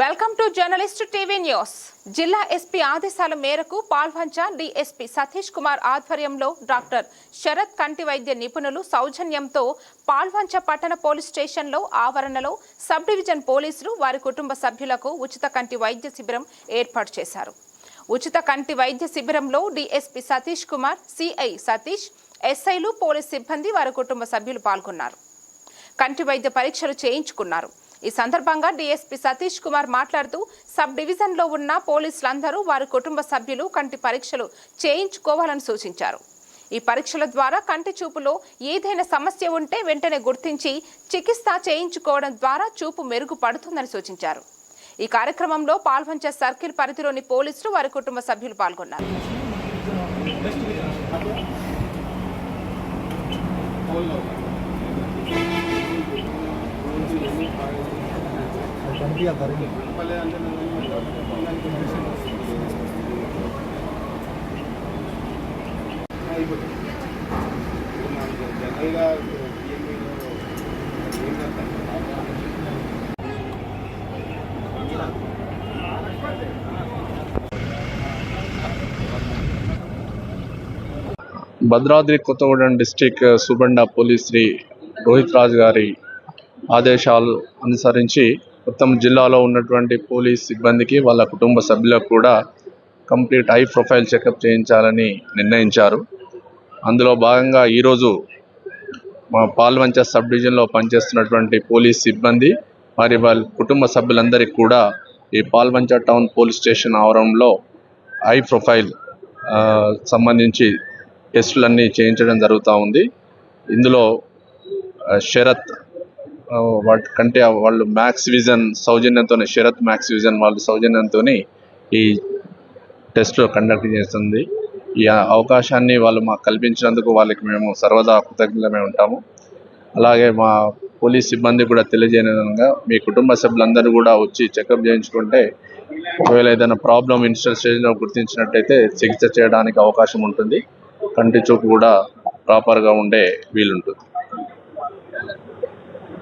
Welcome to journalist TV news. జిల్లా SP ఆదేశాల మేరకు పాల్వంచ డిఎస్పీ సతీష్ కుమార్ ఆధ్వర్యంలో డాక్టర్ శరత్ కంటి వైద్య నిపుణులు సౌజన్యంతో పాల్వంచ పట్టణ పోలీస్ స్టేషన్లో ఆవరణలో సబ్ డివిజన్ పోలీసులు వారి కుటుంబ సభ్యులకు ఉచిత కంటి వైద్య శిబిరం ఏర్పాటు చేశారు. ఉచిత కంటి వైద్య శిబిరంలో డిఎస్పీ సతీష్ కుమార్ సిఐ సతీష్ ఎస్ఐలు పోలీస్ సిబ్బంది వారి కుటుంబ సభ్యులు పాల్గొన్నారు. కంటి వైద్య పరీక్షలు చేయించుకున్నారు. ఈ సందర్భంగా డీఎస్పీ సతీష్ కుమార్ మాట్లాడుతూ సబ్ డివిజన్లో ఉన్న పోలీసులందరూ వారి కుటుంబ సభ్యులు కంటి పరీక్షలు చేయించుకోవాలని సూచించారు. ఈ పరీక్షల ద్వారా కంటి చూపులో ఏదైనా సమస్య ఉంటే వెంటనే గుర్తించి చికిత్స చేయించుకోవడం ద్వారా చూపు మెరుగుపడుతుందని సూచించారు. ఈ కార్యక్రమంలో పాల్వంచ సర్కిల్ పరిధిలోని పోలీసులు వారి కుటుంబ సభ్యులు పాల్గొన్నారు. జనరల్గా ఏం చేస్తారు భద్రాద్రి కొత్తగూడెం డిస్టిక్ సుబండ పోలీస్ శ్రీ రోహిత్ రాజ్ గారి ఆదేశాలు అనుసరించి మొత్తం జిల్లాలో ఉన్నటువంటి పోలీస్ సిబ్బందికి వాళ్ళ కుటుంబ సభ్యులకు కూడా కంప్లీట్ హై ప్రొఫైల్ చెకప్ చేయించాలని నిర్ణయించారు. అందులో భాగంగా ఈరోజు మా పాల్వంచ సబ్ డివిజన్లో పనిచేస్తున్నటువంటి పోలీస్ సిబ్బంది మరి వాళ్ళ కుటుంబ సభ్యులందరికీ కూడా ఈ పాల్వంచ టౌన్ పోలీస్ స్టేషన్ ఆవరణలో ఐ ప్రొఫైల్ సంబంధించి టెస్టులన్నీ చేయించడం జరుగుతూ ఉంది. ఇందులో శరత్ వాటి కంటే వాళ్ళు మ్యాక్స్ విజన్ సౌజన్యంతోనే శరత్ మ్యాక్స్ విజన్ వాళ్ళ సౌజన్యంతో ఈ టెస్ట్లో కండక్ట్ చేస్తుంది. ఈ అవకాశాన్ని వాళ్ళు మాకు కల్పించినందుకు వాళ్ళకి మేము సర్వదా కృతజ్ఞతమే ఉంటాము. అలాగే మా పోలీస్ సిబ్బంది కూడా తెలియజేయని విధంగా మీ కుటుంబ సభ్యులందరూ కూడా వచ్చి చెకప్ చేయించుకుంటే ఒకవేళ ఏదైనా ప్రాబ్లం ఇన్స్టల్ స్టేజ్లో గుర్తించినట్టయితే చికిత్స చేయడానికి అవకాశం ఉంటుంది. కంటి చూపు కూడా ప్రాపర్గా ఉండే వీలుంటుంది.